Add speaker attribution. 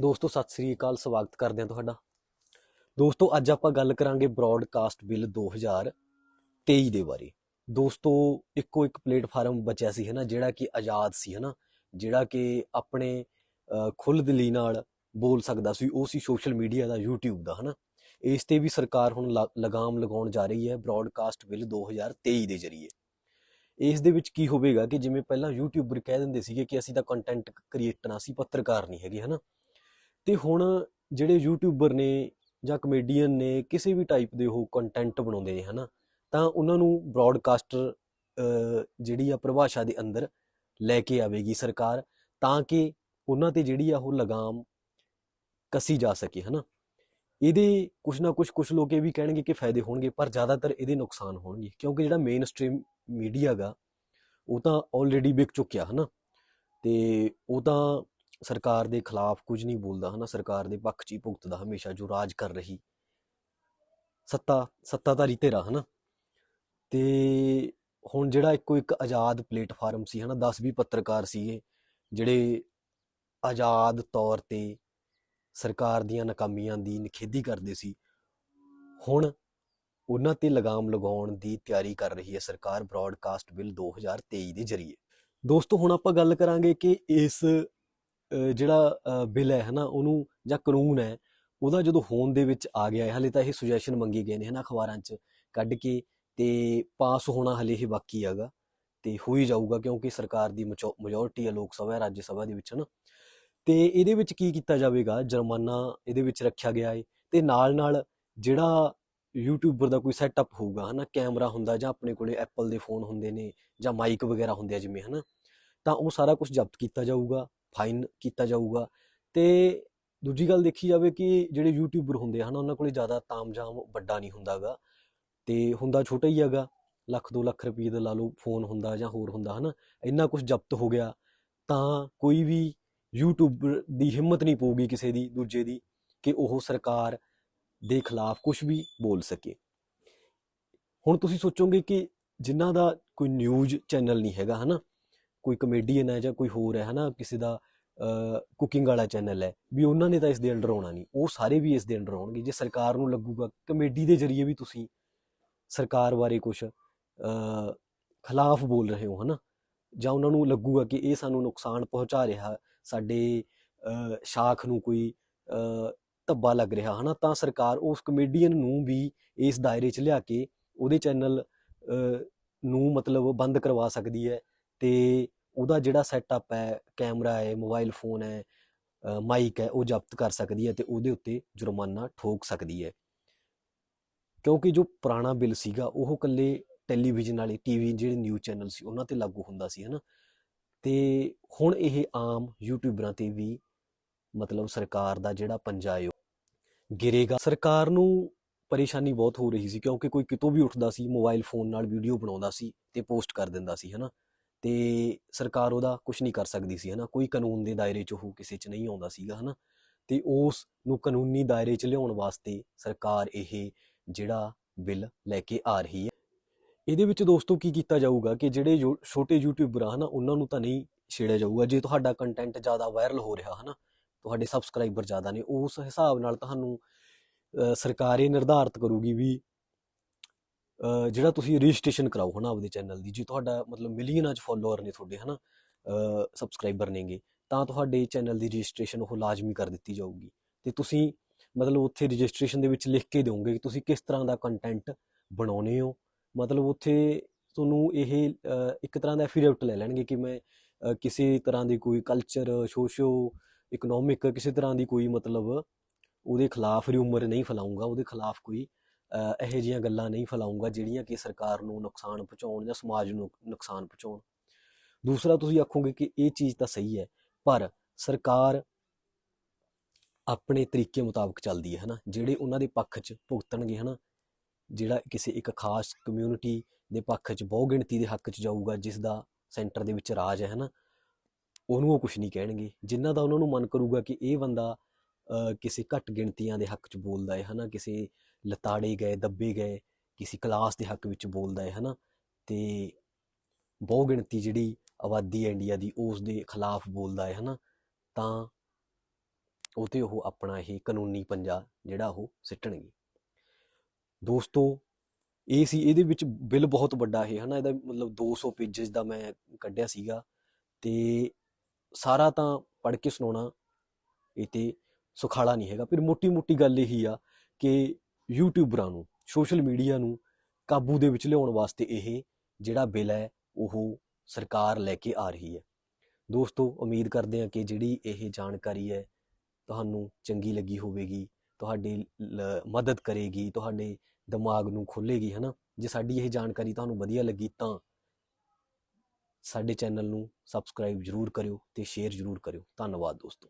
Speaker 1: ਦੋਸਤੋ, ਸਤਿ ਸ੍ਰੀ ਅਕਾਲ, ਸਵਾਗਤ ਕਰਦੇ ਹਾਂ ਤੁਹਾਡਾ। ਦੋਸਤੋ, ਅੱਜ ਆਪਾਂ ਗੱਲ ਕਰਾਂਗੇ ਬ੍ਰੌਡਕਾਸਟ ਬਿੱਲ 2023 ਦੇ ਬਾਰੇ। ਦੋਸਤੋ, ਇੱਕੋ ਇੱਕ ਪਲੇਟਫਾਰਮ ਬਚਿਆ ਸੀ, ਹਨਾ, ਜਿਹੜਾ ਕਿ ਆਜ਼ਾਦ ਸੀ, ਹਨਾ, ਜਿਹੜਾ ਕਿ ਆਪਣੇ ਖੁੱਲ੍ਹ ਦਿਲੀ ਨਾਲ ਬੋਲ ਸਕਦਾ ਸੀ। ਉਹ ਸੀ ਸੋਸ਼ਲ ਮੀਡੀਆ ਦਾ, YouTube ਦਾ, ਹਨਾ। ਇਸ ਤੇ ਵੀ ਸਰਕਾਰ ਹੁਣ ਲ- ਲਗਾਮ ਲਗਾਉਣ ਜਾ ਰਹੀ ਹੈ ਬ੍ਰੌਡਕਾਸਟ ਬਿੱਲ 2023 ਦੇ ਜ਼ਰੀਏ। ਇਸ ਦੇ ਵਿੱਚ ਕੀ ਹੋਵੇਗਾ ਕਿ ਜਿਵੇਂ ਪਹਿਲਾਂ ਯੂਟਿਊਬਰ ਕਹਿ ਦਿੰਦੇ ਸੀਗੇ ਕਿ ਅਸੀਂ ਤਾਂ ਕੰਟੈਂਟ ਕ੍ਰੀਏਟਰ ਹਾਂ ਸੀ ਪੱਤਰਕਾਰ ਨਹੀਂ ਹੈਗੇ, ਹਨਾ। ਤੇ ਹੁਣ ਜਿਹੜੇ ਯੂਟਿਊਬਰ ਨੇ ਜਾਂ ਕਮੇਡੀਅਨ ਨੇ, ਕਿਸੇ ਵੀ ਟਾਈਪ ਦੇ ਉਹ ਕੰਟੈਂਟ ਬਣਾਉਂਦੇ ਨੇ, ਹਨਾ? ਤਾਂ ਉਹਨਾਂ ਨੂੰ ਬ੍ਰੌਡਕਾਸਟਰ ਜਿਹੜੀ ਆ ਪਰਿਭਾਸ਼ਾ ਦੇ ਅੰਦਰ ਲੈ ਕੇ ਆਵੇਗੀ ਸਰਕਾਰ ਤਾਂ ਕਿ ਉਹਨਾਂ ਤੇ ਜਿਹੜੀ ਆ ਉਹ ਲਗਾਮ ਕੱਸੀ ਜਾ ਸਕੇ, ਹਨਾ? ਇਹਦੇ ਕੁਛ ਨਾ ਕੁਛ ਕੁਛ ਲੋਕ ਇਹ ਵੀ ਕਹਿਣਗੇ ਕਿ ਫਾਇਦੇ ਹੋਣਗੇ, ਪਰ ਜ਼ਿਆਦਾਤਰ ਇਹਦੇ ਨੁਕਸਾਨ ਹੋਣਗੇ, ਕਿਉਂਕਿ ਜਿਹੜਾ ਮੇਨ ਸਟ੍ਰੀਮ ਮੀਡੀਆ ਗਾ, ਉਹ ਤਾਂ ਆਲਰੇਡੀ ਵਿਕ ਚੁੱਕਿਆ, ਹਨਾ? ਤੇ ਉਹ ਤਾਂ ਸਰਕਾਰ ਦੇ ਖਿਲਾਫ ਕੁਝ ਨਹੀਂ ਬੋਲਦਾ, ਹਨਾ, ਸਰਕਾਰ ਦੇ ਪੱਖ 'ਚ ਹੀ ਭੁਗਤਦਾ ਹਮੇਸ਼ਾ ਜੋ ਰਾਜ ਕਰ ਰਹੀ। ਸੱਤਾ, ਸੱਤਾਧਾਰੀ ਧਿਰਾ, ਹਨਾ। ਤੇ ਹੁਣ ਜਿਹੜਾ ਇੱਕੋ ਇੱਕ ਆਜ਼ਾਦ ਪਲੇਟਫਾਰਮ ਸੀ, ਹਨਾ 10 20 ਪੱਤਰਕਾਰ ਸੀਗੇ, ਜਿਹੜੇ ਆਜ਼ਾਦ ਤੌਰ ਤੇ ਸਰਕਾਰ ਦੀਆਂ ਨਾਕਾਮੀਆਂ ਦੀ ਨਿਖੇਧੀ ਕਰਦੇ ਸੀ, ਹੁਣ ਉਹਨਾਂ ਤੇ ਲਗਾਮ ਲਗਾਉਣ ਦੀ ਤਿਆਰੀ ਕਰ ਰਹੀ ਹੈ ਸਰਕਾਰ ਬ੍ਰੌਡਕਾਸਟ ਬਿੱਲ 2023 ਦੇ ਜ਼ਰੀਏ। ਦੋਸਤੋ, ਹੁਣ ਆਪਾਂ ਗੱਲ ਕਰਾਂਗੇ ਕਿ ਇਸ ਜਿਹੜਾ ਬਿੱਲ ਹੈ, ਹਨਾ, ਉਹਨੂੰ ਜਾਂ ਕਾਨੂੰਨ ਹੈ, ਉਹਦਾ ਜਦੋਂ ਹੋਣ ਦੇ ਵਿੱਚ ਆ ਗਿਆ ਹੈ, ਹਲੇ ਤਾਂ ਇਹ ਸੁਜੈਸ਼ਨ ਮੰਗੇ ਗਏ ਨੇ, ਹਨਾ, ਅਖਬਾਰਾਂ 'ਚ ਕੱਢ ਕੇ ਤੇ ਪਾਸ ਹੋਣਾ ਹਲੇ ਇਹ ਬਾਕੀ ਹੈਗਾ ਤੇ ਹੋ ਹੀ ਜਾਊਗਾ ਕਿਉਂਕਿ ਸਰਕਾਰ ਦੀ ਮੈਜੋਰਟੀ ਹੈ, ਲੋਕ ਸਭਾ, ਰਾਜ ਸਭਾ ਦੇ ਵਿੱਚ, ਹਨਾ। ਤੇ ਇਹਦੇ ਵਿੱਚ ਕੀ ਕੀਤਾ ਜਾਵੇਗਾ? ਜੁਰਮਾਨਾ ਇਹਦੇ ਵਿੱਚ ਰੱਖਿਆ ਗਿਆ ਹੈ ਤੇ ਨਾਲ ਨਾਲ ਜਿਹੜਾ ਯੂਟਿਊਬਰ ਦਾ ਕੋਈ ਸੈਟਅਪ ਹੋਊਗਾ, ਹਨਾ, ਕੈਮਰਾ ਹੁੰਦਾ ਜਾਂ ਆਪਣੇ ਕੋਲੇ ਐਪਲ ਦੇ ਫੋਨ ਹੁੰਦੇ ਨੇ ਜਾਂ ਮਾਈਕ ਵਗੈਰਾ ਹੁੰਦੇ ਆ ਜਿਵੇਂ, ਹਨਾ, ਤਾਂ ਉਹ ਸਾਰਾ ਕੁਝ ਜ਼ਬਤ ਕੀਤਾ ਜਾਊਗਾ ਫਾਈਨ ਕੀਤਾ ਜਾਊਗਾ। ਤੇ ਦੂਜੀ ਗੱਲ ਦੇਖੀ ਜਾਵੇ ਕਿ ਜਿਹੜੇ ਯੂਟਿਊਬਰ ਹੁੰਦੇ ਹਨ, ਉਹਨਾਂ ਕੋਲੇ ਜ਼ਿਆਦਾ ਤਾਮਝਾਮ ਵੱਡਾ ਨਹੀਂ ਹੁੰਦਾਗਾ। ਤੇ ਹੁੰਦਾ ਛੋਟਾ ਹੀ ਹੈਗਾ, ਲੱਖ 2 ਲੱਖ ਰੁਪਏ ਦਾ ਲਾ ਲਓ ਫੋਨ ਹੁੰਦਾ ਜਾਂ ਹੋਰ ਹੁੰਦਾ, ਹਨਾ? ਇੰਨਾ ਕੁਝ ਜ਼ਬਤ ਹੋ ਗਿਆ, ਤਾਂ ਕੋਈ ਵੀ ਯੂਟਿਊਬਰ ਦੀ ਹਿੰਮਤ ਨਹੀਂ ਪਊਗੀ ਕਿਸੇ ਦੀ, ਦੂਜੇ ਦੀ, ਕਿ ਉਹ ਸਰਕਾਰ ਦੇ ਖਿਲਾਫ ਕੁਝ ਵੀ ਬੋਲ ਸਕੇ। ਹੁਣ ਤੁਸੀਂ ਸੋਚੋਗੇ ਕਿ ਜਿਨ੍ਹਾਂ ਦਾ ਕੋਈ ਨਿਊਜ਼ ਚੈਨਲ ਨਹੀਂ ਹੈਗਾ, ਹਨਾ? ਕੋਈ ਕਮੇਡੀਅਨ ਹੈ ਜਾਂ ਕੋਈ ਹੋਰ ਹੈ, ਹਨਾ, ਕਿਸੇ ਦਾ ਕੁਕਿੰਗ ਵਾਲਾ ਚੈਨਲ ਹੈ, ਵੀ ਉਹਨਾਂ ਨੇ ਤਾਂ ਇਸ ਦੇ ਅੰਡਰ ਆਉਣਾ ਨਹੀਂ। ਉਹ ਸਾਰੇ ਵੀ ਇਸ ਦੇ ਅੰਡਰ ਆਉਣਗੇ। ਜੇ ਸਰਕਾਰ ਨੂੰ ਲੱਗੂਗਾ ਕਮੇਡੀ ਦੇ ਜ਼ਰੀਏ ਵੀ ਤੁਸੀਂ ਸਰਕਾਰ ਬਾਰੇ ਕੁਝ ਖਿਲਾਫ ਬੋਲ ਰਹੇ ਹੋ, ਹਨਾ, ਜਾਂ ਉਹਨਾਂ ਨੂੰ ਲੱਗੂਗਾ ਕਿ ਇਹ ਸਾਨੂੰ ਨੁਕਸਾਨ ਪਹੁੰਚਾ ਰਿਹਾ, ਸਾਡੇ ਸ਼ਾਖ ਨੂੰ ਕੋਈ ਧੱਬਾ ਲੱਗ ਰਿਹਾ, ਹਨਾ, ਤਾਂ ਸਰਕਾਰ ਉਸ ਕਮੇਡੀਅਨ ਨੂੰ ਵੀ ਇਸ ਦਾਇਰੇ 'ਚ ਲਿਆ ਕੇ ਉਹਦੇ ਚੈਨਲ ਨੂੰ ਮਤਲਬ ਬੰਦ ਕਰਵਾ ਸਕਦੀ ਹੈ ਤੇ ਉਹਦਾ ਜਿਹੜਾ ਸੈਟਅਪ ਹੈ ਕੈਮਰਾ ਹੈ ਮੋਬਾਈਲ ਫੋਨ ਹੈ ਮਾਈਕ ਹੈ, ਉਹ ਜ਼ਬਤ ਕਰ ਸਕਦੀ ਹੈ ਤੇ ਉਹਦੇ ਉੱਤੇ ਜੁਰਮਾਨਾ ਠੋਕ ਸਕਦੀ ਹੈ। ਕਿਉਂਕਿ ਜੋ ਪੁਰਾਣਾ ਬਿੱਲ ਸੀਗਾ, ਉਹ ਕੱਲੇ ਟੈਲੀਵਿਜ਼ਨ ਵਾਲੇ ਟੀਵੀ ਜਿਹੜੇ ਨਿਊਜ਼ ਚੈਨਲ ਸੀ, ਉਹਨਾਂ ਤੇ ਲਾਗੂ ਹੁੰਦਾ ਸੀ, ਹਨਾ। ਤੇ ਹੁਣ ਇਹ ਆਮ ਯੂਟਿਊਬਰਾਂ ਤੇ ਵੀ ਮਤਲਬ ਸਰਕਾਰ ਦਾ ਜਿਹੜਾ ਪੰਜਾ ਹੈ ਉਹ ਗਿਰੇਗਾ। ਸਰਕਾਰ ਨੂੰ ਪਰੇਸ਼ਾਨੀ ਬਹੁਤ ਹੋ ਰਹੀ ਸੀ, ਕਿਉਂਕਿ ਕੋਈ ਕਿਤੋਂ ਵੀ ਉੱਠਦਾ ਸੀ ਮੋਬਾਈਲ ਫੋਨ ਨਾਲ ਵੀਡੀਓ ਬਣਾਉਂਦਾ ਸੀ ਤੇ ਪੋਸਟ ਕਰ ਦਿੰਦਾ ਸੀ, ਹਨਾ। ਤੇ ਸਰਕਾਰ ਉਹਦਾ ਕੁਝ ਨਹੀਂ ਕਰ ਸਕਦੀ ਸੀ, ਹਨਾ। ਕੋਈ ਕਾਨੂੰਨ ਦੇ ਦਾਇਰੇ 'ਚ ਉਹ ਕਿਸੇ 'ਚ ਨਹੀਂ ਆਉਂਦਾ ਸੀਗਾ, ਹਨਾ। ਤੇ ਉਸ ਨੂੰ ਕਾਨੂੰਨੀ ਦਾਇਰੇ 'ਚ ਲਿਆਉਣ ਵਾਸਤੇ ਸਰਕਾਰ ਇਹ ਜਿਹੜਾ ਬਿੱਲ ਲੈ ਕੇ ਆ ਰਹੀ ਹੈ। ਇਹਦੇ ਵਿੱਚ ਦੋਸਤੋ ਕੀ ਕੀਤਾ ਜਾਊਗਾ ਕਿ ਜਿਹੜੇ ਯੂ- ਛੋਟੇ ਯੂਟਿਊਬਰ ਆ, ਹਨਾ, ਉਹਨਾਂ ਨੂੰ ਤਾਂ ਨਹੀਂ ਛੇੜਿਆ ਜਾਊਗਾ। ਜੇ ਤੁਹਾਡਾ ਕੰਟੈਂਟ ਜ਼ਿਆਦਾ ਵਾਇਰਲ ਹੋ ਰਿਹਾ, ਹਨਾ, ਤੁਹਾਡੇ ਸਬਸਕ੍ਰਾਈਬਰ ਜ਼ਿਆਦਾ ਨੇ, ਉਸ ਹਿਸਾਬ ਨਾਲ ਤੁਹਾਨੂੰ ਸਰਕਾਰ ਇਹ ਨਿਰਧਾਰਤ ਕਰੂਗੀ ਵੀ ਜਿਹੜਾ ਤੁਸੀਂ ਰਜਿਸਟ੍ਰੇਸ਼ਨ ਕਰਾਓ ਹਨਾ ਆਪਦੇ ਚੈਨਲ ਦੀ, ਜੇ ਤੁਹਾਡਾ ਮਤਲਬ ਮਿਲੀਅਨਾਂ ਚ ਫੋਲੋਅਰ ਨੇ ਤੁਹਾਡੇ ਹਨਾ ਸਬਸਕ੍ਰਾਈਬਰ ਨੇਗੇ, ਤਾਂ ਤੁਹਾਡੇ ਚੈਨਲ ਦੀ ਰਜਿਸਟ੍ਰੇਸ਼ਨ ਉਹ ਲਾਜ਼ਮੀ ਕਰ ਦਿੱਤੀ ਜਾਊਗੀ। ਤੇ ਤੁਸੀਂ ਮਤਲਬ ਉੱਥੇ ਰਜਿਸਟ੍ਰੇਸ਼ਨ ਦੇ ਵਿੱਚ ਲਿਖ ਕੇ ਦਿਓਗੇ ਕਿ ਤੁਸੀਂ ਕਿਸ ਤਰ੍ਹਾਂ ਦਾ ਕੰਟੈਂਟ ਬਣਾਉਨੇ ਹੋ। ਮਤਲਬ ਉੱਥੇ ਤੁਹਾਨੂੰ ਇਹ ਇੱਕ ਤਰ੍ਹਾਂ ਦਾ ਐਫੀਡੇਵਿਟ ਲੈ ਲੈਣਗੇ ਕਿ ਮੈਂ ਕਿਸੇ ਤਰ੍ਹਾਂ ਦੀ ਕੋਈ ਕਲਚਰ ਸੋਸ਼ੋ ਇਕਨੋਮਿਕ ਕਿਸੇ ਤਰ੍ਹਾਂ ਦੀ ਕੋਈ ਮਤਲਬ ਉਹਦੇ ਖਿਲਾਫ ਰਿਊਮਰ ਨਹੀਂ ਫੈਲਾਉਂਗਾ ਉਹਦੇ ਖਿਲਾਫ ਕੋਈ ਇਹੋ ਜਿਹੀਆਂ ਗੱਲਾਂ ਨਹੀਂ ਫੈਲਾਉਂਗਾ ਜਿਹੜੀਆਂ ਕਿ ਸਰਕਾਰ ਨੂੰ ਨੁਕਸਾਨ ਪਹੁੰਚਾਉਣ ਜਾਂ ਸਮਾਜ ਨੂੰ ਨੁਕਸਾਨ ਪਹੁੰਚਾਉਣ। ਦੂਸਰਾ, ਤੁਸੀਂ ਆਖੋਗੇ ਕਿ ਇਹ ਚੀਜ਼ ਤਾਂ ਸਹੀ ਹੈ, ਪਰ ਸਰਕਾਰ ਆਪਣੇ ਤਰੀਕੇ ਮੁਤਾਬਕ ਚੱਲਦੀ ਹੈ, ਹਨਾ? ਜਿਹੜੇ ਉਹਨਾਂ ਦੇ ਪੱਖ 'ਚ ਭੁਗਤਣਗੇ, ਹਨਾ? ਜਿਹੜਾ ਕਿਸੇ ਇੱਕ ਖਾਸ ਕਮਿਊਨਿਟੀ ਦੇ ਪੱਖ 'ਚ ਬਹੁ ਗਿਣਤੀ ਦੇ ਹੱਕ 'ਚ ਜਾਊਗਾ, ਜਿਸ ਦਾ ਸੈਂਟਰ ਦੇ ਵਿੱਚ ਰਾਜ ਹੈ, ਹਨਾ? ਉਹਨੂੰ ਉਹ ਕੁਝ ਨਹੀਂ ਕਹਿਣਗੇ। ਜਿਨ੍ਹਾਂ ਦਾ ਉਹਨਾਂ ਨੂੰ ਮਨ ਕਰੂਗਾ ਕਿ ਇਹ ਬੰਦਾ ਕਿਸੇ ਘੱਟ ਗਿਣਤੀਆਂ ਦੇ ਹੱਕ 'ਚ ਬੋਲਦਾ ਹੈ, ਹਨਾ? ਕਿਸੇ ਲਤਾੜੇ ਗਏ, ਦੱਬੇ ਗਏ, ਕਿਸੇ ਕਲਾਸ ਦੇ ਹੱਕ ਵਿੱਚ ਬੋਲਦਾ ਹੈ, ਹਨਾ? ਤੇ ਬਹੁ ਗਿਣਤੀ ਜਿਹੜੀ ਆਬਾਦੀ ਹੈ ਇੰਡੀਆ ਦੀ ਉਸ ਦੇ ਖਿਲਾਫ ਬੋਲਦਾ ਹੈ, ਹਨਾ? ਤਾਂ ਉਹ ਤੇ ਉਹ ਆਪਣਾ ਇਹ ਕਾਨੂੰਨੀ ਪੰਜਾ ਜਿਹੜਾ ਉਹ ਸਿੱਟਣਗੇ। ਦੋਸਤੋ, ਇਹ ਸੀ, ਇਹਦੇ ਵਿੱਚ ਬਿੱਲ ਬਹੁਤ ਵੱਡਾ ਇਹ ਹਨਾ? ਇਹਦਾ ਮਤਲਬ 200 ਪੇजेस ਦਾ ਮੈਂ ਕੱਢਿਆ ਸੀਗਾ ਤੇ ਸਾਰਾ ਤਾਂ ਪੜ੍ਹ ਕੇ ਸੁਣਾਉਣਾ ਇਹ ਤੇ ਸੁਖਾਲਾ ਨਹੀਂ ਹੈਗਾ। ਫਿਰ ਮੋਟੀ-ਮੋਟੀ ਗੱਲ ਇਹੀ ਆ ਕਿ ਯੂਟਿਊਬਰਾਂ ਨੂੰ ਸੋਸ਼ਲ ਮੀਡੀਆ ਨੂੰ ਕਾਬੂ ਦੇ ਵਿੱਚ ਲਿਆਉਣ ਵਾਸਤੇ ਇਹ ਜਿਹੜਾ ਬਿੱਲ ਹੈ, ਉਹ ਸਰਕਾਰ ਲੈ ਕੇ ਆ ਰਹੀ ਹੈ। ਦੋਸਤੋ, ਉਮੀਦ ਕਰਦੇ ਹਾਂ ਕਿ ਜਿਹੜੀ ਇਹ ਜਾਣਕਾਰੀ ਹੈ, ਤੁਹਾਨੂੰ ਚੰਗੀ ਲੱਗੀ ਹੋਵੇਗੀ, ਤੁਹਾਡੀ ਮਦਦ ਕਰੇਗੀ, ਤੁਹਾਡੇ ਦਿਮਾਗ ਨੂੰ ਖੋਲੇਗੀ ਹਨਾ ਜੇ ਸਾਡੀ ਇਹ ਜਾਣਕਾਰੀ ਤੁਹਾਨੂੰ ਵਧੀਆ ਲੱਗੀ ਤਾਂ ਸਾਡੇ ਚੈਨਲ ਨੂੰ ਸਬਸਕ੍ਰਾਈਬ ਜਰੂਰ ਕਰਿਓ ਤੇ ਸ਼ੇਅਰ ਜਰੂਰ ਕਰਿਓ। ਧੰਨਵਾਦ ਦੋਸਤੋ।